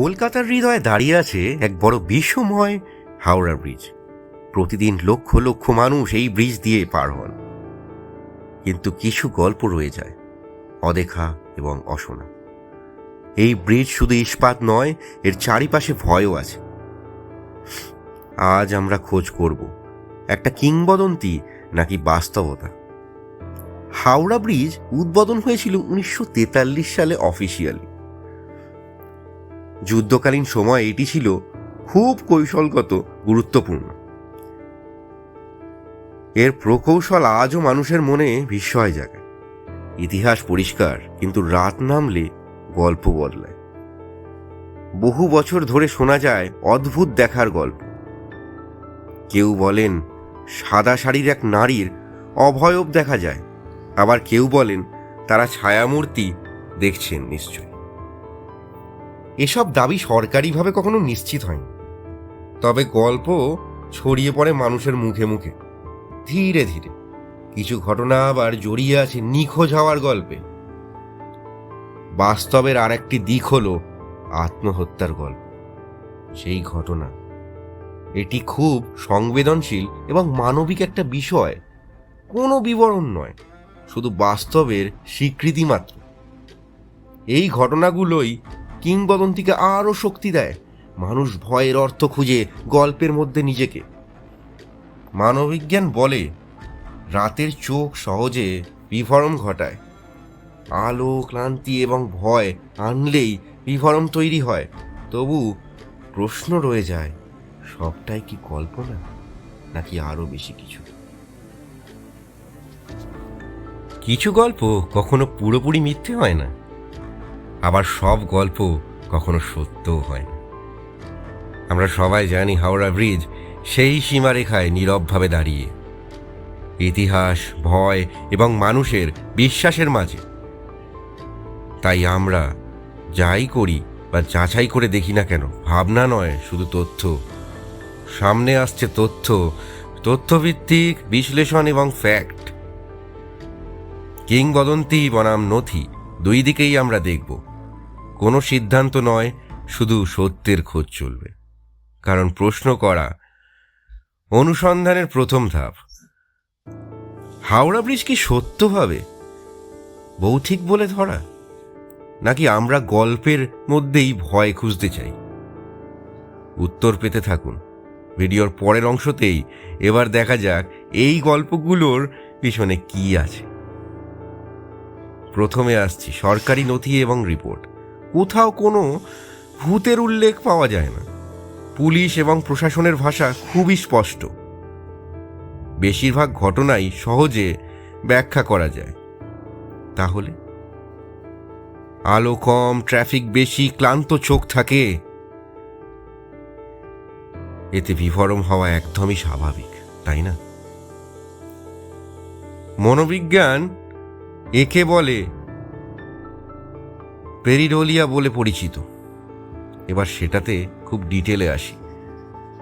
কলকাতার হৃদয়ে দাঁড়িয়ে আছে এক বড় বিশ্বময় হাওড়া ব্রিজ। প্রতিদিন লক্ষ লক্ষ মানুষ এই ব্রিজ দিয়ে পার হন। কিন্তু কিছু গল্প রয়ে যায়, অদেখা এবং অশোনা। এই ব্রিজ শুধু ইস্পাত নয়, এর চারিপাশে ভয়ও আছে। আজ আমরা খোঁজ করব, একটা কিংবদন্তি নাকি বাস্তবতা? হাওড়া ব্রিজ উদ্বোধন হয়েছিল উনিশশো তেতাল্লিশ সালে অফিসিয়ালি যুদ্ধকালীন সময় এটি ছিল খুব কৌশলগত, গুরুত্বপূর্ণ। এর প্রকৌশল আজও মানুষের মনে বিস্ময় জাগায়। ইতিহাস পরিষ্কার, কিন্তু রাত নামলে গল্প বদলায়। বহু বছর ধরে শোনা যায় অদ্ভুত দেখার গল্প। কেউ বলেন, সাদা শাড়ির এক নারীর অভয়ব দেখা যায়। আবার কেউ বলেন, তারা ছায়ামূর্তি দেখছেন নিশ্চয় এসব দাবি সরকারিভাবে কখনো নিশ্চিত হয়নি। তবে গল্প ছড়িয়ে পড়ে মানুষের মুখে মুখে, ধীরে ধীরে। কিছু ঘটনা আবার জড়িয়ে আছে নিখোঁজ হওয়ার গল্পে। বাস্তবের আর একটি দিক হল আত্মহত্যার গল্প। সেই ঘটনা, এটি খুব সংবেদনশীল এবং মানবিক একটা বিষয়, কোনো বিবরণ নয়, শুধু বাস্তবের স্বীকৃতি মাত্র। এই ঘটনাগুলোই কিংবদন্তিকে আরও শক্তি দেয়। মানুষ ভয়ের অর্থ খুঁজে গল্পের মধ্যে নিজেকে। মানবিজ্ঞান বলে, রাতের চোখ সহজে বিভরম ঘটায়। আলো, ক্লান্তি এবং ভয় আনলেই বিভরম তৈরি হয়। তবু প্রশ্ন রয়ে যায়, সবটাই কি কল্পনা, নাকি আরও বেশি কিছু? কিছু গল্প কখনো পুরোপুরি মিথ্যে হয় না। আবার সব গল্প কখনো সত্যও হয় না আমরা সবাই জানি হাওড়া ব্রিজ সেই সীমারেখায় নীরবভাবে দাঁড়িয়ে। ইতিহাস, ভয় এবং মানুষের বিশ্বাসের মাঝে। তাই আমরা যাই করি বা যাচাই করে দেখি না কেন, ভাবনা নয়, শুধু তথ্য। সামনে আসছে তথ্য, তথ্যভিত্তিক বিশ্লেষণ এবং ফ্যাক্ট কিংবদন্তি বনাম নথি, দুই দিকেই আমরা দেখব। কোনো সিদ্ধান্ত নয়, শুধু সত্যের খোঁজ চলবে। কারণ প্রশ্ন করা অনুসন্ধানের প্রথম ধাপ। হাওড়া ব্রিজ কি সত্যভাবে ভৌতিক বলে ধরা? নাকি আমরা গল্পের মধ্যেই ভয় খুঁজতে চাই? উত্তর পেতে থাকুন। ভিডিওর পরের অংশতেই এবার দেখা যাক এই গল্পগুলোর পিছনে কি আছে। প্রথমে আসছি সরকারি নথি এবং রিপোর্ট। কোথাও কোনো ভূতের উল্লেখ পাওয়া যায় না। পুলিশ এবং প্রশাসনের ভাষা খুবই স্পষ্ট। বেশিরভাগ ঘটনাই সহজে ব্যাখ্যা করা যায়। তাহলে? আলো কম, ট্রাফিক বেশি, ক্লান্ত চোখ থাকে। এতে বিভরম হওয়া একদমই স্বাভাবিক, তাই না? মনোবিজ্ঞান একে বলে পেরিডোলিয়া বলে পরিচিত। এবার সেটাতে খুব ডিটেলে আসি।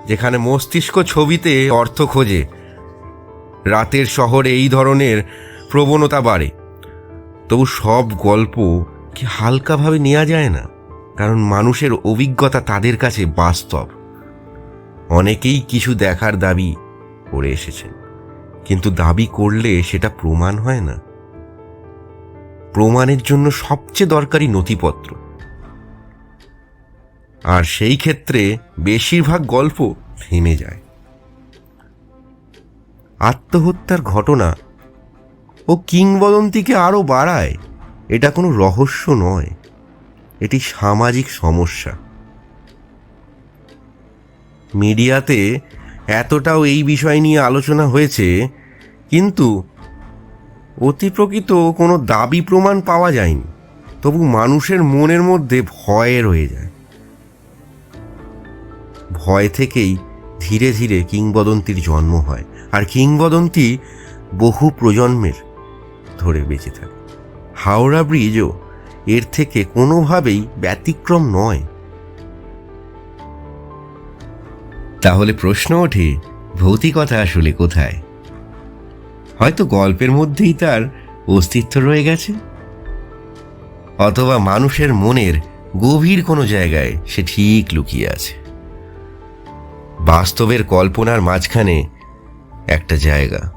যেখানে মস্তিষ্ক ছবিতে অর্থ খোঁজে। রাতের শহরে এই ধরনের প্রবণতা বাড়ে। তবু সব গল্প কি হালকাভাবে নেওয়া যায় না? কারণ মানুষের অভিজ্ঞতা তাদের কাছে বাস্তব। অনেকেই কিছু দেখার দাবি করে এসেছেন। কিন্তু দাবি করলে সেটা প্রমাণ হয় না। প্রমাণের জন্য সবচেয়ে দরকারি নথিপত্র। আর সেই ক্ষেত্রে বেশিরভাগ গল্প থেমে যায়। আত্মহত্যার ঘটনা ও কিংবদন্তিকে আরও বাড়ায়, এটা কোনো রহস্য নয়, এটি সামাজিক সমস্যা। মিডিয়াতে এতটাও এই বিষয় নিয়ে আলোচনা হয়েছে, কিন্তু অতি প্রকৃত কোনো দাবি প্রমাণ পাওয়া যায়নি। তবু মানুষের মনের মধ্যে ভয় রয়ে যায়। ভয় থেকেই ধীরে ধীরে কিংবদন্তির জন্ম হয়, আর কিংবদন্তি বহু প্রজন্মের ধরে বেঁচে থাকে। হাওড়া ব্রিজও এর থেকে কোনোভাবেই ব্যতিক্রম নয়। তাহলে প্রশ্ন ওঠে, ভৌতিকতা আসলে কোথায়? হয়তো গল্পের মধ্যেই তার অস্তিত্ব রয়ে গেছে। অথবা মানুষের মনের গভীর কোনো জায়গায় সে ঠিক লুকিয়ে আছে। বাস্তবের কল্পনার মাঝখানে একটা জায়গা।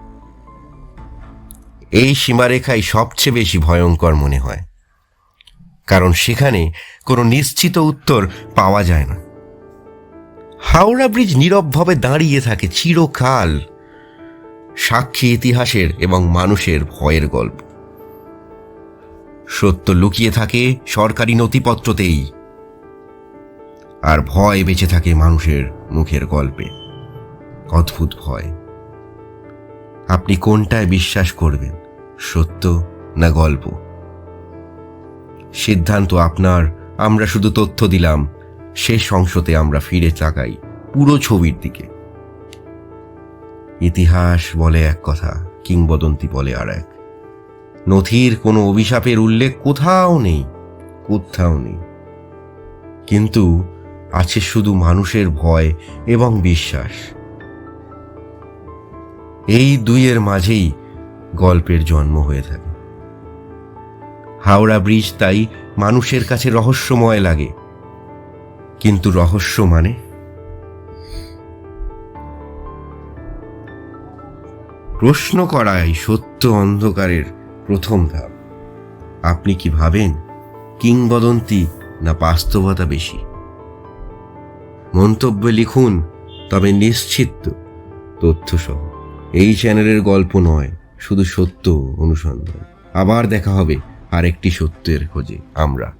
এই সীমারেখাই সবচেয়ে বেশি ভয়ঙ্কর মনে হয়। কারণ সেখানে কোনো নিশ্চিত উত্তর পাওয়া যায় না। হাওড়া ব্রিজ নীরবভাবে দাঁড়িয়ে থাকে চিরকাল। সাক্ষী ইতিহাসের এবং মানুষের ভয়ের গল্প। সত্য লুকিয়ে থাকে সরকারি নথিপত্রতেই, আর ভয় বেঁচে থাকে মানুষের মুখের গল্পে। অদ্ভুত ভয়। আপনি কোনটায় বিশ্বাস করবেন, সত্য না গল্প? সিদ্ধান্ত আপনার, আমরা শুধু তথ্য দিলাম, শেষ অংশতে আমরা ফিরে তাকাই পুরো ছবির দিকে। ইতিহাস বলে এক কথা, কিংবদন্তি বলে আর এক। নথির কোনো অভিশাপের উল্লেখ কোথাও নেই কোথাও নেই। কিন্তু আছে শুধু মানুষের ভয় এবং বিশ্বাস। এই দুইয়ের মাঝেই গল্পের জন্ম হয়ে থাকে। হাওড়া ব্রিজ তাই মানুষের কাছে রহস্যময় লাগে। কিন্তু রহস্য মানে? প্রশ্ন করাই সত্য অন্ধকারের প্রথম ধাপ। আপনি কি ভাবেন কিংবদন্তি না বাস্তবতা বেশি? মন্তব্যে লিখুন, তবে নিশ্চিত তথ্যসহ। এই চ্যানেলের গল্প নয়, শুধু সত্য অনুসন্ধান। আবার দেখা হবে আরেকটি সত্যের খোঁজে, আমরা।